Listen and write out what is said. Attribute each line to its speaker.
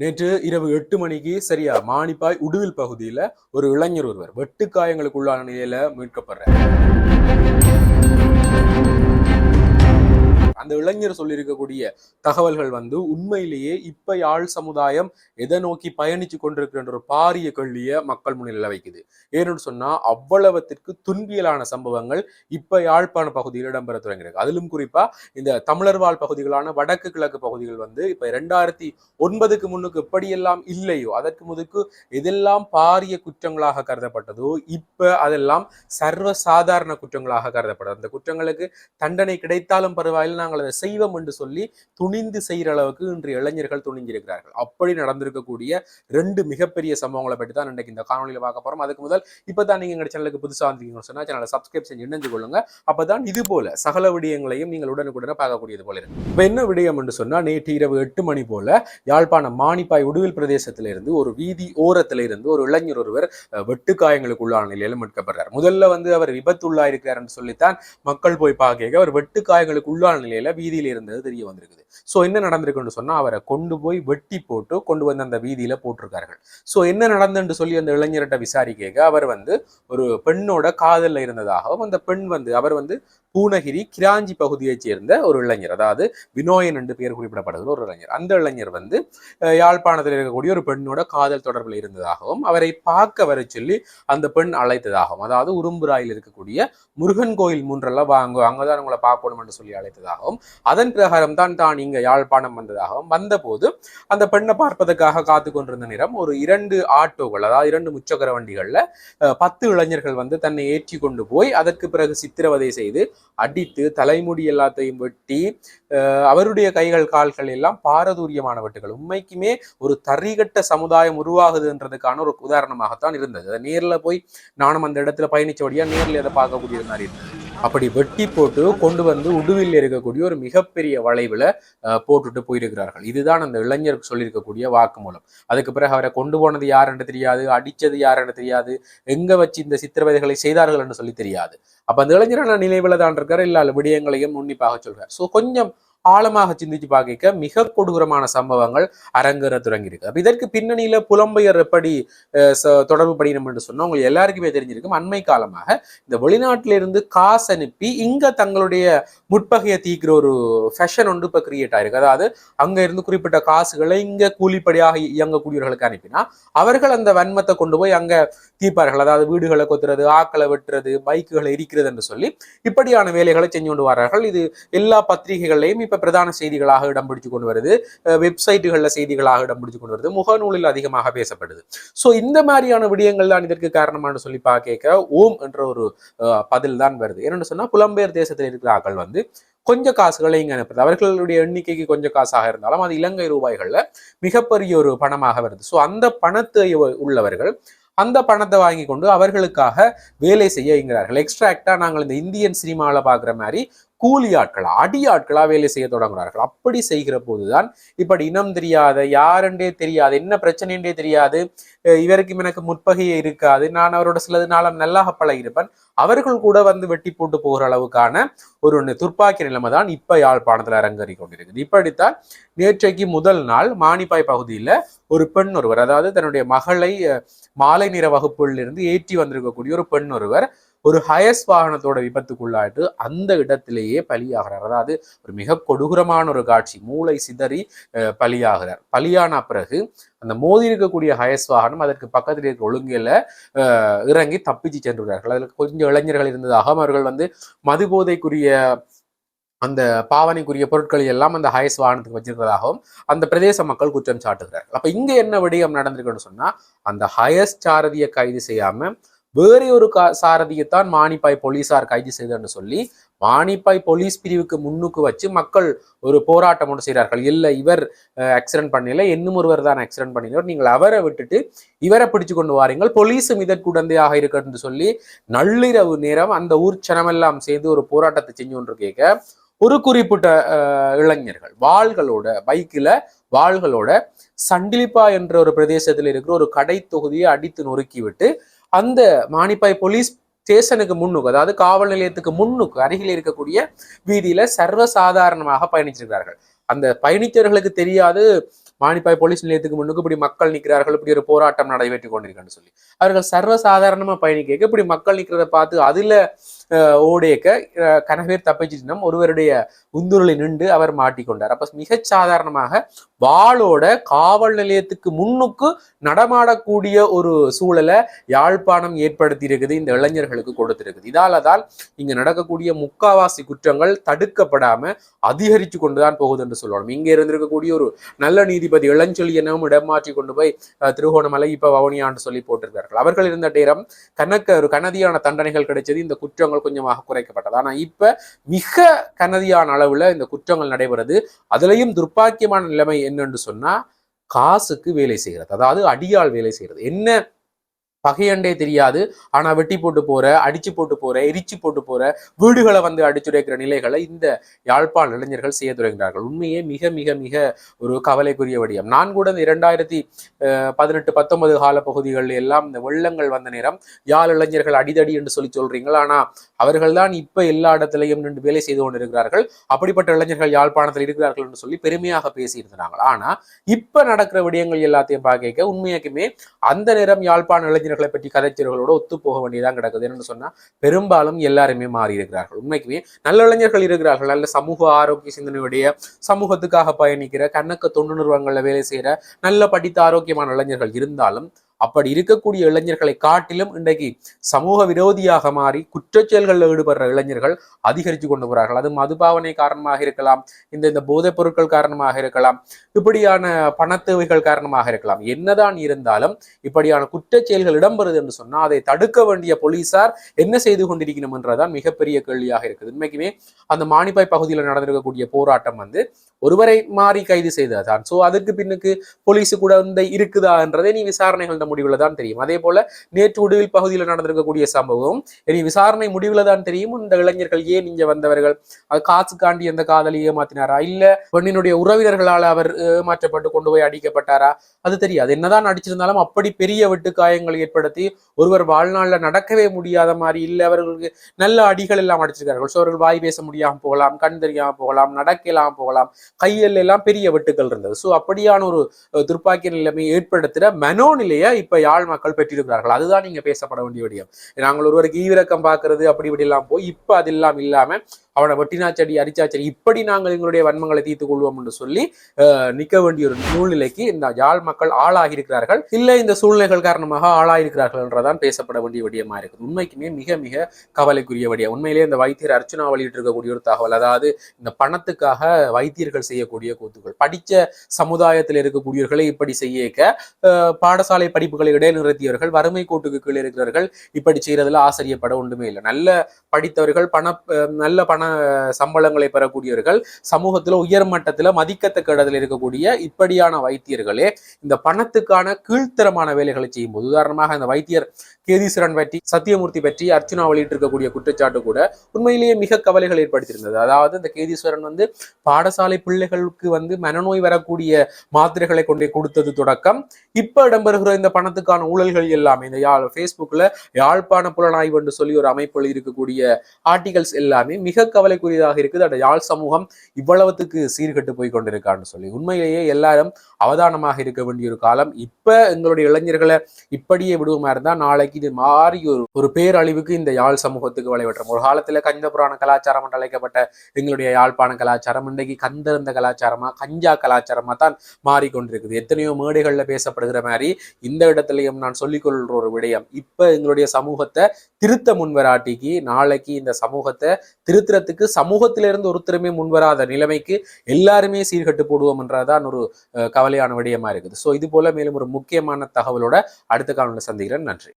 Speaker 1: நேற்று இரவு எட்டு மணிக்கு சரியா மானிப்பாய் உடுவில் பகுதியில ஒரு இளைஞர் ஒருவர் வெட்டுக்காயங்களுக்குள்ளான நிலையில மீட்கப்படுறார். அந்த இளைஞர் சொல்லியிருக்கக்கூடிய தகவல்கள் வந்து உண்மையிலேயே இப்ப யாழ் சமுதாயம் எதை நோக்கி பயணிச்சு கொண்டிருக்கின்ற ஒரு பாரிய கேள்வியை மக்கள் முன்னிலை வைக்குது. ஏன்னு சொன்னா அவ்வளவத்திற்கு துன்பியலான சம்பவங்கள் இப்ப யாழ்ப்பாண பகுதியில் இடம்பெற தொடங்கியிருக்கு. அதிலும் குறிப்பா இந்த தமிழர் வாழ் பகுதிகளான வடக்கு கிழக்கு பகுதிகள் வந்து இப்ப இரண்டாயிரத்தி ஒன்பதுக்கு முன்னுக்கு எப்படியெல்லாம் இல்லையோ அதற்கு முதுக்கு எதெல்லாம் பாரிய குற்றங்களாக கருதப்பட்டதோ இப்ப அதெல்லாம் சர்வ சாதாரண குற்றங்களாக கருதப்படுது அந்த குற்றங்களுக்கு தண்டனை கிடைத்தாலும் பரவாயில்லை நாங்கள் அதை செய்வோம் என்று சொல்லி துணிந்து செய்கிற அளவுக்கு இன்று இளைஞர்கள் துணிஞ்சிருக்கிறார்கள் அப்படி நடந்திருக்கக்கூடிய ரெண்டு மிகப்பெரிய சம்பவங்களை பற்றி தான் இன்றைக்கு இந்த காணொலியில் பார்க்க போகிறோம் அதுக்கு முதல் இப்போ தான் நீங்கள் எங்கள் சேனலுக்கு புதுசாக வந்தீங்கன்னு சொன்னால் சேனலை சப்ஸ்கிரைப் செஞ்சு இணைஞ்சு கொள்ளுங்க. அப்போ தான் இது போல சகல விடயங்களையும் நீங்கள் உடனுக்குடனே பார்க்கக்கூடியது போல இருக்கு. இப்போ என்ன விடயம் என்று சொன்னால் நேற்று இரவு எட்டு மணி போல யாழ்ப்பாணம் மானிப்பாய் உடுவில் பிரதேசத்திலிருந்து ஒரு வீதி ஓரத்துல இருந்து ஒரு இளைஞர் ஒருவர் அஹ், வெட்டுக்காயங்களுக்கு உள்ளான நிலையில மீட்கப்படுறார். முதல்ல வந்து அவர் விபத்துள்ளாயிருக்கிறார் என்று சொல்லித்தான் மக்கள் போய் பார்க்க அவர் வெட்டுக்காயங்களுக்கு உள்ளான நிலையில் வீதியில இருந்தது தெரிய வந்திருக்குது. ஸோ என்ன நடந்திருக்குன்னு சொன்னா அவரை கொண்டு போய் வெட்டி போட்டு கொண்டு வந்து அந்த வீதியில போட்டிருக்கார்கள். சோ என்ன நடந்துன்னு சொல்லி அந்த இளைஞர்கிட்ட விசாரிக்க அவர் வந்து ஒரு பெண்ணோட காதலில் இருந்ததாகவும் அந்த பெண் வந்து அவர் வந்து பூனகிரி கிராஞ்சி பகுதியைச் சேர்ந்த ஒரு இளைஞர் அதாவது வினோயன் என்று பெயர் குறிப்பிடப்படுகிற ஒரு இளைஞர். அந்த இளைஞர் வந்து யாழ்ப்பாணத்தில் இருக்கக்கூடிய ஒரு பெண்ணோட காதல் தொடர்பில் இருந்ததாகவும் அவரை பார்க்க வர சொல்லி அந்த பெண் அழைத்ததாகவும் அதாவது உரும்புராயில் இருக்கக்கூடிய முருகன் கோயில் மூன்றெல்லாம் வாங்க அங்கதான் உங்களை பார்க்கணும் என்று சொல்லி அழைத்ததாகவும் அதன் பிரகாரம் தான் தான் இங்க யாழ்ப்பாணம் வந்ததாகவும் வந்தபோது அந்த பெண்ணை பார்ப்பதற்காக காத்து கொண்டிருந்த நேரம் ஒரு இரண்டு ஆட்டோகள் அதாவது இரண்டு முச்சக்கர வண்டிகள்ல அஹ், பத்து இளைஞர்கள் வந்து தன்னை ஏற்றி கொண்டு போய் அதற்கு பிறகு சித்திரவதை செய்து அடித்து தலைமுடி எல்லாத்தையும் வெட்டி அஹ், அவருடைய கைகள் கால்கள் எல்லாம் பாரதூரியமான வெட்டுகள். உண்மைக்குமே ஒரு தறிகட்ட சமுதாயம் உருவாகுதுன்றதுக்கான ஒரு உதாரணமாகத்தான் இருந்தது. அதை நேர்ல போய் நானும் அந்த இடத்துல பயணிச்சபடியா நேர்ல அதை பார்க்கக்கூடிய மாதிரி இருந்தது. அப்படி வெட்டி போட்டு கொண்டு வந்து உடுவில் இருக்கக்கூடிய ஒரு மிகப்பெரிய வளைவில் போட்டுட்டு போயிருக்கிறார்கள். இதுதான் அந்த இளைஞருக்கு சொல்லியிருக்கக்கூடிய வாக்குமூலம். அதுக்கு பிறகு அவரை கொண்டு போனது யார் என்று தெரியாது அடிச்சது யார் என்று தெரியாது எங்க வச்சு இந்த சித்திரவதைகளை செய்தார்கள் என்று சொல்லி தெரியாது. அப்ப அந்த இளைஞரான நினைவில் தான் இருக்கார்? இல்ல விடயங்களையும் உன்னிப்பாக சொல்றார். சோ கொஞ்சம் ஆழமாக சிந்திச்சு பார்க்க மிக கொடூரமான சம்பவங்கள் அரங்கேற தொடங்கியிருக்கு. அப்போ இதற்கு பின்னணியில புலம்பெயர் எப்படி தொடர்பு படிக்கணும் என்று சொன்னால் உங்களுக்கு எல்லாருக்குமே தெரிஞ்சிருக்கும். அண்மை காலமாக இந்த வெளிநாட்டிலிருந்து காசு அனுப்பி இங்க தங்களுடைய முற்பகையை தீக்கிற ஒரு ஃபேஷன் ஒன்று இப்போ கிரியேட் ஆயிருக்கு. அதாவது அங்க இருந்து குறிப்பிட்ட காசுகளை இங்க கூலிப்படியாக இயங்கக்கூடியவர்களுக்கு அனுப்பினா அவர்கள் அந்த வன்மத்தை கொண்டு போய் அங்க தீர்ப்பார்கள் அதாவது வீடுகளை கொத்துறது ஆக்களை வெட்டுறது பைக்குகளை எரிக்கிறது என்று சொல்லி இப்படியான வேலைகளை செஞ்சு கொண்டு வரார்கள் இது எல்லா பத்திரிகைகளையும் இப்போ இப்போ பிரதான செய்திகளாக இடம் பிடிச்சு கொண்டு வருது. வெப்சைட்டுகளில் செய்திகளாக இடம் பிடிச்சு கொண்டு வருது. முகநூலில் அதிகமாக பேசப்படுது. ஸோ இந்த மாதிரியான விடயங்கள் தான் இதற்கு காரணமானு சொல்லி பார்க்க ஓம் என்ற ஒரு பதில் தான் வருது. என்னென்னு சொன்னால் புலம்பெயர் தேசத்தில் இருக்கிற ஆக்கள் வந்து கொஞ்சம் காசுகளை இங்கே அனுப்புறது. அவர்களுடைய எண்ணிக்கைக்கு கொஞ்சம் காசாக இருந்தாலும் அது இலங்கை ரூபாய்களில் மிகப்பெரிய ஒரு பணமாக வருது. ஸோ அந்த பணத்தை உள்ளவர்கள் அந்த பணத்தை வாங்கி கொண்டு அவர்களுக்காக வேலை செய்ய இங்கிறார்கள் எக்ஸ்ட்ராக்டா நாங்கள் இந்த இந்தியன் சினிமாவில் பார்க்குற மாதிரி கூலி ஆட்களா அடி ஆட்களா வேலை செய்ய தொடங்குகிறார்கள். அப்படி செய்கிற போதுதான் இப்படி இனம் தெரியாத யாருன்றே தெரியாது என்ன பிரச்சனைன்றே தெரியாது அஹ் இவருக்கும் எனக்கு முற்பகையே இருக்காது நான் அவரோட சிலது நாளம் நல்லாக பழகிருப்பேன் அவர்கள் கூட வந்து வெட்டி போட்டு போகிற அளவுக்கான ஒரு ஒன்று துப்பாக்கி நிலைமை தான் இப்ப யாழ்ப்பாணத்துல அரங்கறி கொண்டிருக்குது. இப்படித்தான் நேற்றைக்கு முதல் நாள் மானிப்பாய் பகுதியில ஒரு பெண் ஒருவர் அதாவது தன்னுடைய மகளை அஹ், மாலை நிற வகுப்பிலிருந்து ஏற்றி வந்திருக்கக்கூடிய ஒரு பெண் ஒருவர் ஒரு ஹயஸ் வாகனத்தோட விபத்துக்குள்ளாயிட்டு அந்த இடத்திலேயே பலியாகிறார். அதாவது ஒரு மிக கொடூரமான ஒரு காட்சி. மூளை சிதறி அஹ், பலியாகிறார். பலியான பிறகு அந்த மோதி இருக்கக்கூடிய ஹயஸ் வாகனம் அதற்கு பக்கத்தில் இருக்க ஒழுங்கில அஹ், இறங்கி தப்பிச்சு சென்றுள்ளார்கள் அதில் கொஞ்சம் இளைஞர்கள் இருந்ததாக அவர்கள் வந்து மது போதைக்குரிய அந்த பாவனைக்குரிய பொருட்களை எல்லாம் அந்த ஹயஸ் வாகனத்துக்கு வச்சிருக்கிறதாகவும் அந்த பிரதேச மக்கள் குற்றம் சாட்டுகிறார்கள். அப்ப இங்க என்ன விடயம் நடந்திருக்குன்னு சொன்னா அந்த ஹயஸ் சாரதியை கைது செய்யாம வேறு ஒரு கா சாரதியைத்தான் மானிப்பாய் போலீசார் கைது செய்தன்னு சொல்லி மானிப்பாய் போலீஸ் பிரிவுக்கு முன்னுக்கு வச்சு மக்கள் ஒரு போராட்டம் ஒன்று செய்கிறார்கள். இல்லை இவர் ஆக்சிடென்ட் பண்ணல இன்னும் ஒருவர் தான் ஆக்சிடென்ட் பண்ணினவர். நீங்கள் அவரை விட்டுட்டு இவரை பிடிச்சு கொண்டு வாரீங்கள். போலீஸும் இதற்குடந்தையாக இருக்கன்னு சொல்லி நள்ளிரவு நேரம் அந்த ஊர் சனமெல்லாம் சேர்ந்து ஒரு போராட்டத்தை செஞ்சு ஒன்று கேட்க ஒரு குறிப்பிட்ட அஹ், இளைஞர்கள் வாள்களோட பைக்கில் வாள்களோட சண்டிலிப்பா என்ற ஒரு பிரதேசத்தில் இருக்கிற ஒரு கடை தொகுதியை அடித்து நொறுக்கி விட்டு அந்த மானிப்பாய் போலீஸ் ஸ்டேஷனுக்கு முன்னுக்கு அதாவது காவல் நிலையத்துக்கு முன்னுக்கு அருகில் இருக்கக்கூடிய வீதியில சர்வசாதாரணமாக பயணிச்சிருக்கிறார்கள். அந்த பயணித்தவர்களுக்கு தெரியாது மானிப்பாய் போலீஸ் நிலையத்துக்கு முன்னுக்கு இப்படி மக்கள் நிற்கிறார்கள் இப்படி ஒரு போராட்டம் நடைபெற்று கொண்டிருக்கான்னு சொல்லி. அவர்கள் சர்வசாதாரணமா பயணிக்க இப்படி மக்கள் நிற்கிறத பார்த்து அதுல ஓடேக்க கனவேர் தப்பிச்சிட்டினம் ஒருவருடைய உந்துருளை நின்று அவர் மாட்டிக்கொண்டார். அப்ப மிகச் சாதாரணமாக வாளோட காவல் நிலையத்துக்கு முன்னுக்கு நடமாடக்கூடிய ஒரு சூழலை யாழ்ப்பாணம் ஏற்படுத்தி இருக்குது இந்த இளைஞர்களுக்கு கொடுத்திருக்குது. இதால தான் இங்க நடக்கக்கூடிய முக்காவாசி குற்றங்கள் தடுக்கப்படாம அதிகரித்து கொண்டுதான் போகுது என்று சொல்லணும். இங்க இருந்திருக்கக்கூடிய ஒரு நல்ல நீதிபதி இளஞ்சொலியனும் இடம் இடமாற்றி கொண்டு போய் திருகோணமலை இப்ப வவுனியான்னு சொல்லி போட்டிருக்கார்கள். அவர்கள் இருந்த நேரம் கணக்க ஒரு கனதியான தண்டனைகள் கிடைச்சது. இந்த குற்றங்கள் கொஞ்சமாக குறைக்கப்பட்டது. ஆனா இப்ப மிக கனதியான அளவுல இந்த குற்றங்கள் நடைபெறுது. அதுலயும் துர்ப்பாக்கியமான நிலைமை என்னன்னு சொன்னா காசுக்கு வேலை செய்கிறது. அதாவது அடியால் வேலை செய்கிறது. என்ன பகையண்டே தெரியாது. ஆனா வெட்டி போட்டு போற அடிச்சு போட்டு போற எரிச்சு போட்டு போற வீடுகளை வந்து அடிச்சுடைக்கிற நிலைகளை இந்த யாழ்ப்பாண இளைஞர்கள் செய்ய தொடங்கினார்கள் உண்மையே மிக மிக மிக ஒரு கவலைக்குரிய விடயம். நான் கூட இந்த இரண்டாயிரத்தி பதினெட்டு பத்தொன்பது கால பகுதிகளில் எல்லாம் இந்த வெள்ளங்கள் வந்த நேரம் யாழ் இளைஞர்கள் அடிதடி என்று சொல்லி சொல்றீங்களா. ஆனா அவர்கள் தான் இப்ப எல்லா இடத்திலையும் நின்று வேலை செய்து கொண்டிருக்கிறார்கள். அப்படிப்பட்ட இளைஞர்கள் யாழ்ப்பாணத்தில் இருக்கிறார்கள் என்று சொல்லி பெருமையாக பேசியிருந்தாங்க ஆனா இப்ப நடக்கிற விடயங்கள் எல்லாத்தையும் பார்க்க உண்மையாக்குமே அந்த நேரம் யாழ்ப்பாண இளைஞர்கள் பற்றி கதைச்சர்களோட ஒத்து போக வேண்டியதான் கிடக்குது. என்னன்னு சொன்னா பெரும்பாலும் எல்லாருமே மாறி இருக்கிறார்கள். உண்மைக்குமே நல்ல இளைஞர்கள் இருக்கிறார்கள். நல்ல சமூக ஆரோக்கிய சிந்தனையுடைய சமூகத்துக்காக பயணிக்கிற கண்ணக்க தொண்டு நிறுவனங்களில் வேலை செய்யற நல்ல படித்த ஆரோக்கியமான இளைஞர்கள் இருந்தாலும் அப்படி இருக்கக்கூடிய இளைஞர்களை காட்டிலும் இன்றைக்கு சமூக விரோதியாக மாறி குற்றச்செயல்களில் ஈடுபடுற இளைஞர்கள் அதிகரித்து கொண்டு போறார்கள். அது மதுபாவனை காரணமாக இருக்கலாம் இந்த இந்த போதைப் பொருட்கள் காரணமாக இருக்கலாம் இப்படியான பணத்தேவைகள் காரணமாக இருக்கலாம். என்னதான் இருந்தாலும் இப்படியான குற்ற செயல்கள் இடம்பெறுது என்று சொன்னால் அதை தடுக்க வேண்டிய போலீசார் என்ன செய்து கொண்டிருக்கணும் என்றதான் மிகப்பெரிய கேள்வியாக இருக்குது. உண்மைக்குமே அந்த மானிப்பாய் பகுதியில் நடந்திருக்கக்கூடிய போராட்டம் வந்து ஒருவரை மாறி கைது செய்ததான் சோ அதற்கு பின்னுக்கு போலீஸு கூட இந்த இருக்குதா என்றதை நீ விசாரணைகள் முடிவுல தான் தெரியும். அதே போல நேற்று உடுவில் பகுதியில் நடந்திருக்கக்கூடிய சம்பவம் இனி விசாரணை முடிவுல தான் தெரியும். இந்த இளைஞர்கள் ஏன் இங்க வந்தவர்கள்? அது காசுக்காண்டி அந்த காதலி ஏமாத்தினாரா? இல்ல பெண்ணினுடைய உறவினர்களால் அவர் ஏமாற்றப்பட்டு கொண்டு போய் அடிக்கப்பட்டாரா? அது தெரியாது. என்னதான் அடிச்சிருந்தாலும் அப்படி பெரிய வெட்டு காயங்கள் ஏற்படுத்தி ஒருவர் வாழ்நாள்ல நடக்கவே முடியாத மாதிரி இல்லை அவர்களுக்கு நல்ல அடிகள் எல்லாம் அடிச்சிருக்கார்கள். ஸோ அவர்கள் வாய் பேச முடியாமல் போகலாம் கண் தெரியாமல் போகலாம் நடக்கலாம் போகலாம் கையில் எல்லாம் பெரிய வெட்டுக்கள் இருந்தது. ஸோ அப்படியான ஒரு அஹ், துர்ப்பாக்கிய நிலைமை ஏற்படுத்துகிற மனோநிலையை இப்ப யாழ் மக்கள் பெற்றிருக்கிறார்கள்? அதுதான் நீங்க பேசப்பட வேண்டிய விடயம். நாங்கள் ஒருவருக்கு ஈவிரக்கம் பார்க்கறது அப்படி இப்படி எல்லாம் போய் இப்ப அதெல்லாம் இல்லாம அவனை வெட்டினாச்சடி அரிச்சாச்சடி இப்படி நாங்கள் எங்களுடைய வன்மங்களை தீர்த்துக் கொள்வோம் என்று சொல்லி நிக்க வேண்டிய ஒரு சூழ்நிலைக்கு இந்த யாழ் மக்கள் ஆளாகி இருக்கிறார்கள் இல்லை இந்த சூழ்நிலைகள் காரணமாக ஆளாயிருக்கிறார்கள் என்றதான் பேசப்பட வேண்டிய விடயமா இருக்குது. உண்மைக்குமே மிக மிக கவலைக்குரிய விடயம். உண்மையிலேயே இந்த வைத்தியர் அர்ச்சனா வெளியிட்டிருக்கக்கூடிய ஒரு தகவல் அதாவது இந்த பணத்துக்காக வைத்தியர்கள் செய்யக்கூடிய கூத்துக்கள் படிச்ச சமுதாயத்தில் இருக்கக்கூடியவர்களை இப்படி செய்யக்க பாடசாலை படிப்புகளை இடைநிறுத்தியவர்கள் வறுமை கோட்டுக்கு கீழே இருக்கிறவர்கள் இப்படி செய்யறதுல ஆச்சரியப்பட ஒன்றுமே இல்லை. நல்ல படித்தவர்கள் பண நல்ல பண சம்பளங்களை பெறக்கூடியவர்கள் சமூகத்துல உயர்மட்டத்தில் மதிக்கத்தக்க இடத்தில் இருக்கக்கூடிய இப்படியான வைத்தியர்களே இந்த பணத்துக்கான கீழ்த்தரமான வேலைகளை செய்யும் போது உதாரணமாக இந்த வைத்தியர் கேதீஸ்வரன் பற்றி சத்தியமூர்த்தி பற்றி அர்ச்சுனா வெளியிட்டிருக்கக்கூடிய குற்றச்சாட்டு கூட உண்மையிலேயே மிக கவலைகள் ஏற்படுத்தியிருந்தது. அதாவது இந்த கேதீஸ்வரன் வந்து பாடசாலை பிள்ளைகளுக்கு வந்து மனநோய் வரக்கூடிய மாத்திரைகளை கொண்டே கொடுத்தது தொடக்கம். இப்ப இடம்பெறுகிற இந்த பணத்துக்கான ஊழல்கள் எல்லாமே இந்த யாழ் ஃபேஸ்புக்ல யாழ்ப்பாண புலனாய்வு என்று சொல்லி ஒரு அமைப்பில் இருக்கக்கூடிய ஆர்டிகல்ஸ் எல்லாமே மிக கவலைக்குரியதாக இருக்குது. அந்த யாழ் சமூகம் இவ்வளவுத்துக்கு சீர்கெட்டு போய் கொண்டிருக்கான்னு சொல்லி. உண்மையிலேயே எல்லாரும் அவதானமாக இருக்க வேண்டிய ஒரு காலம். இப்ப எங்களுடைய இளைஞர்களை இப்படியே விடுவோமா இருந்தா நாளைக்கு இது மாறி ஒரு ஒரு பேரழிவுக்கு இந்த யாழ் சமூகத்துக்கு விளைவற்றம் ஒரு காலத்துல கஞ்ச புராண கலாச்சாரம் என்று அழைக்கப்பட்ட எங்களுடைய யாழ்ப்பாண கலாச்சாரம் இன்றைக்கு கந்தர்ந்த கலாச்சாரமா கஞ்சா கலாச்சாரமா தான் மாறிக்கொண்டிருக்குது. எத்தனையோ மேடைகள்ல பேசப்படுகிற மாதிரி இந்த இடத்துலயும் நான் சொல்லிக்கொள்ற ஒரு விடயம். இப்ப எங்களுடைய சமூகத்தை திருத்த முன்வராட்டிக்கு நாளைக்கு இந்த சமூகத்தை திருத்துறதுக்கு சமூகத்திலிருந்து ஒருத்தருமே முன்வராத நிலைமைக்கு எல்லாருமே சீர்கட்டு போடுவோம் என்றதான் ஒரு கவலையான விடயமா இருக்குது. ஸோ இது போல மேலும் ஒரு முக்கியமான தகவலோட அடுத்த காணொலி சந்திக்கிறேன். நன்றி.